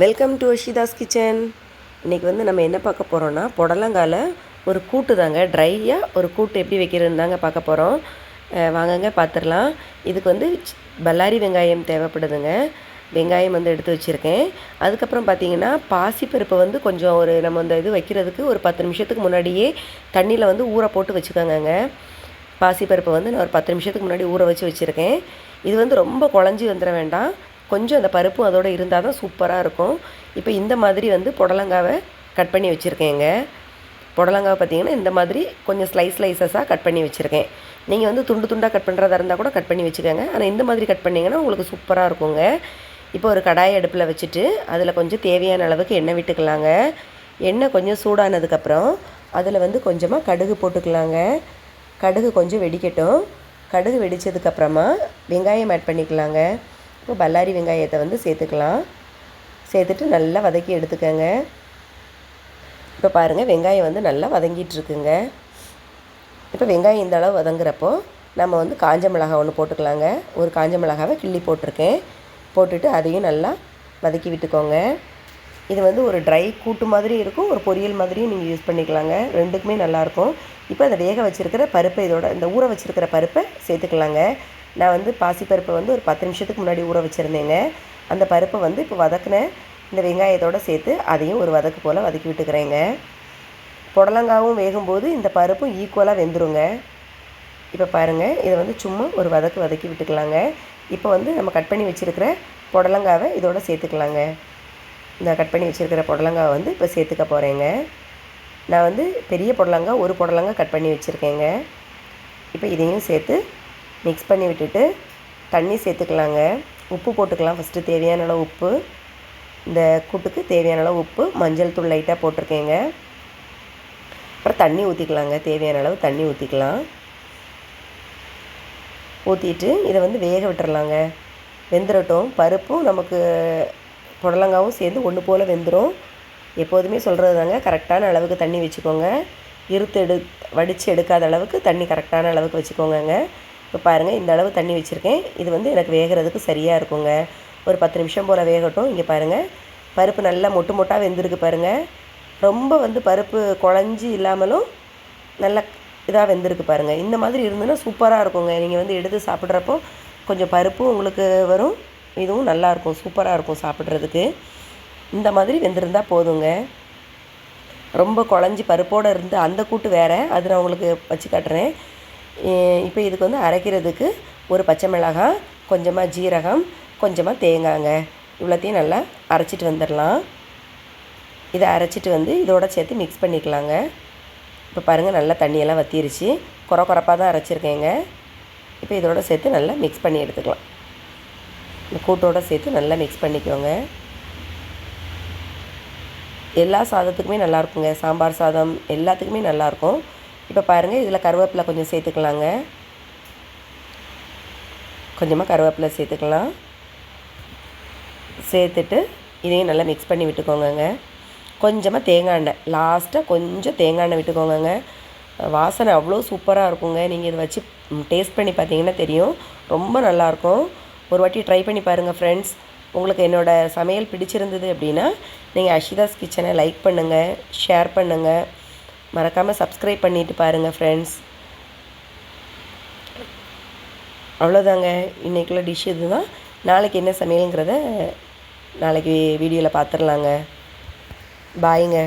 Welcome to அஷிதாஸ் kitchen இன்றைக்கி வந்து நம்ம என்ன பார்க்க போகிறோன்னா புடலங்கால ஒரு கூட்டு தாங்க ட்ரையாக ஒரு கூட்டு எப்படி வைக்கிறதுன்னு தாங்க பார்க்க போகிறோம் வாங்கங்க பார்த்துடலாம் இதுக்கு வந்து பல்லாரி வெங்காயம் தேவைப்படுதுங்க. வெங்காயம் வந்து எடுத்து வச்சுருக்கேன். அதுக்கப்புறம் பார்த்தீங்கன்னா பாசிப்பருப்பை வந்து கொஞ்சம் ஒரு நம்ம இந்த இது வைக்கிறதுக்கு ஒரு பத்து நிமிஷத்துக்கு முன்னாடியே தண்ணியில் வந்து ஊற போட்டு வச்சுக்கோங்கங்க. பாசிப்பருப்பை வந்து நான் ஒரு பத்து நிமிஷத்துக்கு முன்னாடி ஊற வச்சு வச்சுருக்கேன். இது வந்து ரொம்ப குழஞ்சி வந்துட வேண்டாம். கொஞ்சம் அந்த பருப்பும் அதோட இருந்தால் தான் சூப்பராக இருக்கும். இப்போ இந்த மாதிரி வந்து புடலங்காவை கட் பண்ணி வச்சுருக்கேங்க. புடலங்காவை பார்த்தீங்கன்னா இந்த மாதிரி கொஞ்சம் ஸ்லைஸ் ஸ்லைசஸாக கட் பண்ணி வச்சுருக்கேன். நீங்கள் வந்து துண்டு துண்டாக கட் பண்ணுறதா இருந்தால் கூட கட் பண்ணி வச்சுக்கோங்க. ஆனால் இந்த மாதிரி கட் பண்ணிங்கன்னா உங்களுக்கு சூப்பராக இருக்குங்க. இப்போ ஒரு கடாய அடுப்பில் வச்சுட்டு அதில் கொஞ்சம் தேவையான அளவுக்கு எண்ணெய் விட்டுக்கலாங்க. எண்ணெய் கொஞ்சம் சூடானதுக்கப்புறம் அதில் வந்து கொஞ்சமாக கடுகு போட்டுக்கலாங்க. கடுகு கொஞ்சம் வெடிக்கட்டும். கடுகு வெடித்ததுக்கப்புறமா வெங்காயம் ஆட் பண்ணிக்கலாங்க. இப்போ பல்லாரி வெங்காயத்தை வந்து சேர்த்துக்கலாம். சேர்த்துட்டு நல்லா வதக்கி எடுத்துக்கோங்க. இப்போ பாருங்கள் வெங்காயம் வந்து நல்லா வதங்கிட்டுருக்குங்க. இப்போ வெங்காயம் இந்த அளவு வதங்குறப்போ நம்ம வந்து காஞ்ச மிளகாய் ஒன்று போட்டுக்கலாங்க. ஒரு காஞ்ச மிளகாவை கிள்ளி போட்டிருக்கேன். போட்டுட்டு அதையும் நல்லா வதக்கி விட்டுக்கோங்க. இது வந்து ஒரு ட்ரை கூட்டு மாதிரி இருக்கும் ஒரு பொரியல் மாதிரியும் நீங்கள் யூஸ் பண்ணிக்கலாங்க. ரெண்டுக்குமே நல்லாயிருக்கும் இப்போ அதை வேக வச்சுருக்கிற பருப்பை இதோட இந்த ஊற வச்சுருக்கிற பருப்பை சேர்த்துக்கலாங்க. நான் வந்து பாசிப்பருப்பை வந்து ஒரு பத்து நிமிஷத்துக்கு முன்னாடி ஊற வச்சுருந்தேங்க. அந்த பருப்பை வந்து இப்போ வதக்கின இந்த வெங்காயத்தோடு சேர்த்து அதையும் ஒரு வதக்கு போல் வதக்கி விட்டுக்கிறேங்க. புடலங்காவும் வேகும்போது இந்த பருப்பும் ஈக்குவலாக வெந்துருங்க. இப்போ பாருங்கள் இதை வந்து சும்மா ஒரு வதக்கு வதக்கி விட்டுக்கலாங்க. இப்போ வந்து நம்ம கட் பண்ணி வச்சுருக்கிற புடலங்காவை இதோட சேர்த்துக்கலாங்க. இந்த கட் பண்ணி வச்சுருக்கிற புடலங்காவை வந்து இப்போ சேர்த்துக்க போகிறேங்க நான் வந்து பெரிய புடலங்காய் ஒரு புடலங்காய் கட் பண்ணி வச்சுருக்கேங்க. இப்போ இதையும் சேர்த்து மிக்ஸ் பண்ணி விட்டுட்டு தண்ணி சேர்த்துக்கலாங்க. உப்பு போட்டுக்கலாம். ஃபஸ்ட்டு தேவையான அளவு உப்பு. இந்த கூட்டுக்கு தேவையான அளவு உப்பு. மஞ்சள் தூள் லைட்டாக போட்டிருக்கேங்க. அப்புறம் தண்ணி ஊற்றிக்கலாங்க தேவையான அளவு தண்ணி ஊற்றிக்கலாம் ஊற்றிட்டு இதை வந்து வேக விட்டுறலாங்க. வெந்துடட்டும் பருப்பும் நமக்கு புடலங்காவும் சேர்ந்து ஒன்று போல் வெந்துடும் எப்போதுமே சொல்கிறது தாங்க கரெக்டான அளவுக்கு தண்ணி வச்சுக்கோங்க. இருத்து எடு வடித்து எடுக்காத அளவுக்கு தண்ணி கரெக்டான அளவுக்கு வச்சுக்கோங்கங்க. இப்போ பாருங்கள் இந்த அளவு தண்ணி வச்சுருக்கேன். இது வந்து எனக்கு வேகிறதுக்கு சரியாக இருக்குங்க. ஒரு பத்து நிமிஷம் போல் வேகட்டும். இங்கே பாருங்கள் பருப்பு நல்லா மொட்டு மொட்டாக வெந்திருக்கு பாருங்கள் ரொம்ப வந்து பருப்பு குழஞ்சி இல்லாமலும் நல்லா இதாக வெந்திருக்கு பாருங்கள் இந்த மாதிரி இருந்ததுன்னா சூப்பராக இருக்குங்க. நீங்கள் வந்து எடுத்து சாப்பிட்றப்போ கொஞ்சம் பருப்பும் உங்களுக்கு வரும். இதுவும் நல்லாயிருக்கும் சூப்பராக இருக்கும் சாப்பிட்றதுக்கு. இந்த மாதிரி வெந்திருந்தால் போதுங்க. ரொம்ப குழஞ்சி பருப்போடு இருந்து அந்த கூட்டு வேறு. அது நான் உங்களுக்கு வச்சு காட்டுறேன். இப்போ இதுக்கு வந்து அரைக்கிறதுக்கு ஒரு பச்சை மிளகாய் கொஞ்சமாக ஜீரகம் கொஞ்சமாக தேங்காங்க. இவ்வளோத்தையும் நல்லா அரைச்சிட்டு வந்துடலாம். இதை அரைச்சிட்டு வந்து இதோட சேர்த்து மிக்ஸ் பண்ணிக்கலாங்க. இப்போ பாருங்கள் நல்லா தண்ணியெல்லாம் வத்திருச்சு. குறை குறப்பாக தான் அரைச்சிருக்கேங்க. இப்போ இதோட சேர்த்து நல்லா மிக்ஸ் பண்ணி எடுத்துக்கலாம். இந்த கூட்டோட சேர்த்து நல்லா மிக்ஸ் பண்ணிக்கோங்க. எல்லா சாதத்துக்குமே நல்லாயிருக்குங்க சாம்பார் சாதம் எல்லாத்துக்குமே நல்லாயிருக்கும் இப்போ பாருங்கள் இதில் கருவேப்பிலை கொஞ்சம் சேர்த்துக்கலாங்க. கொஞ்சமாக கருவேப்பிலை சேர்த்துக்கலாம். சேர்த்துட்டு இதையும் நல்லா மிக்ஸ் பண்ணி விட்டுக்கோங்கங்க. கொஞ்சமாக தேங்காய் எண்ணெய். லாஸ்ட்டாக கொஞ்சம் தேங்காய் எண்ணெய் விட்டுக்கோங்கங்க. வாசனை அவ்வளோ சூப்பராக இருக்குங்க. நீங்கள் இதை வச்சு டேஸ்ட் பண்ணி பார்த்தீங்கன்னா தெரியும். ரொம்ப நல்லாயிருக்கும் ஒரு வாட்டி ட்ரை பண்ணி பாருங்கள் ஃப்ரெண்ட்ஸ் உங்களுக்கு என்னோடய சமையல் பிடிச்சிருந்தது அப்படின்னா நீங்கள் அஷிதாஸ் கிச்சனை லைக் பண்ணுங்கள் ஷேர் பண்ணுங்கள் மறக்காமல் சப்ஸ்கிரைப் பண்ணிட்டு பாருங்கள் ஃப்ரெண்ட்ஸ் அவ்வளோதாங்க இன்றைக்குள்ள டிஷ் இதுதான். நாளைக்கு என்ன சமையலுங்கிறத நாளைக்கு வீடியோவில் பார்த்துடலாங்க பாய்ங்க